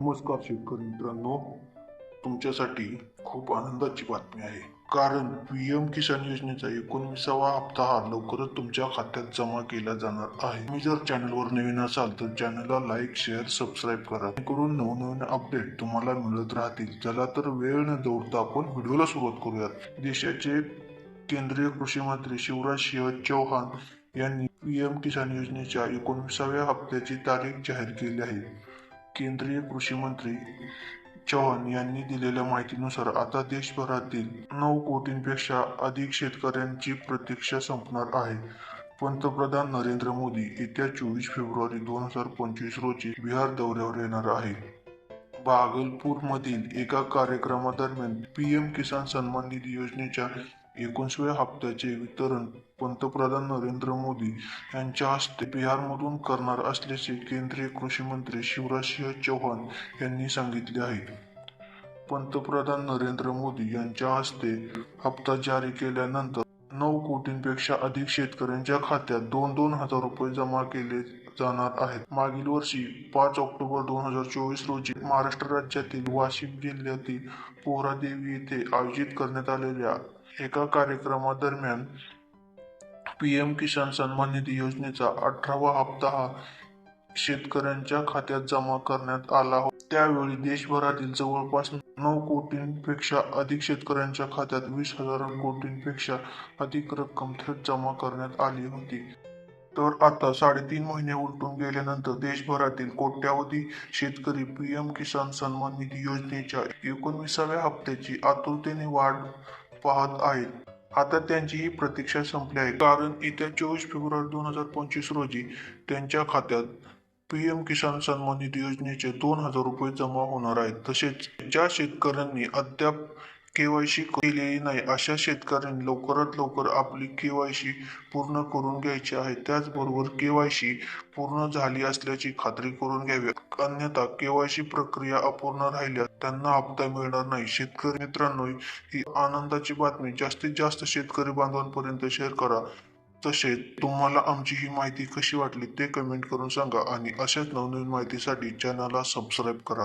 नमस्कार शेतकरी मित्रांनो तुमच्यासाठी खूप आनंदाची बातमी आहे. कारण पी एम किसान योजनेचा एकोणविसावा हप्ता हा लवकरच तुमच्या खात्यात जमा केला जाणार आहे. तुम्ही जर चॅनलवर नवीन असाल तर चॅनलला लाईक शेअर सबस्क्राईब करा. करून नवनवीन अपडेट तुम्हाला मिळत राहतील. चला तर वेळ न दौडता आपण व्हिडिओला सुरुवात करूयात. देशाचे केंद्रीय कृषी मंत्री शिवराज सिंह चौहान यांनी पी एम किसान योजनेच्या एकोणविसाव्या हप्त्याची तारीख जाहीर केली आहे. केंद्रीय कृषी मंत्री चौहान यांनी दिलेल्या माहितीनुसार आता देशभरातील नऊ कोटींपेक्षा अधिक शेतकऱ्यांची प्रतीक्षा संपणार आहे. पंतप्रधान नरेंद्र मोदी येत्या चोवीस फेब्रुवारी दोन हजार पंचवीस रोजी बिहार दौऱ्यावर येणार आहे. भागलपूरमधील एका कार्यक्रमादरम्यान पीएम किसान सन्मान निधी योजनेच्या एकोणीसव्या हप्त्याचे वितरण पंतप्रधान नरेंद्र मोदी यांच्या हस्ते बिहारमधून करणार असल्याचे केंद्रीय कृषी मंत्री शिवराजसिंह चौहान यांनी सांगितले आहे. पंतप्रधान नरेंद्र मोदी यांच्या हस्ते हप्ता जारी केल्यानंतर नऊ कोटींपेक्षा अधिक शेतकऱ्यांच्या खात्यात दोन दोन हजार रुपये जमा केले जाणार आहेत. मागील वर्षी पाच ऑक्टोबर दोन हजार चोवीस रोजी महाराष्ट्र राज्यातील वाशिम जिल्ह्यातील पोहरादेवी येथे आयोजित करण्यात आलेल्या एका कार्यक्रमादरम्यान पीएम किसान सन्मान निधी योजनेचा अठरावा हप्ता हा शेतकऱ्यांच्या खात्यात जमा करण्यात आला होता. त्यावेळी देशभरातील जवळपास नऊ कोटींपेक्षा अधिक शेतकऱ्यांच्या खात्यात वीस हजार कोटींपेक्षा अधिक रक्कम थेट जमा करण्यात आली होती. तर आता साडेतीन महिने उलटून गेल्यानंतर देशभरातील कोट्यावधी शेतकरी पीएम किसान सन्मान निधी योजनेच्या एकोणविसाव्या हप्त्याची आतुरतेने वाट पाहत आहेत. आता त्यांची ही प्रतीक्षा संपली आहे. कारण येत्या चोवीस फेब्रुवारी दोन हजार पंचवीस रोजी त्यांच्या खात्यात पीएम किसान सन्मान निधी योजनेचे दोन हजार रुपये जमा होणार आहेत. तसेच ज्या शेतकऱ्यांनी अद्याप केवायसी केलेली नाही. अशा शेतकऱ्यांनी लवकरात लवकर आपली केवायसी पूर्ण करून घ्यायची आहे. त्याचबरोबर केवायसी पूर्ण झाली असल्याची खात्री करून घ्यावी. अन्यथा केवायसी प्रक्रिया अपूर्ण राहिल्यास त्यांना हप्ता मिळणार नाही. शेतकरी मित्रांनो ही आनंदाची बातमी. जास्तीत जास्त शेतकरी बांधवांपर्यंत शेअर करा. तसेच तुम्हाला आमची ही माहिती कशी वाटली ते कमेंट करून सांगा आणि अशाच नवनवीन माहितीसाठी चॅनलला सबस्क्राईब करा.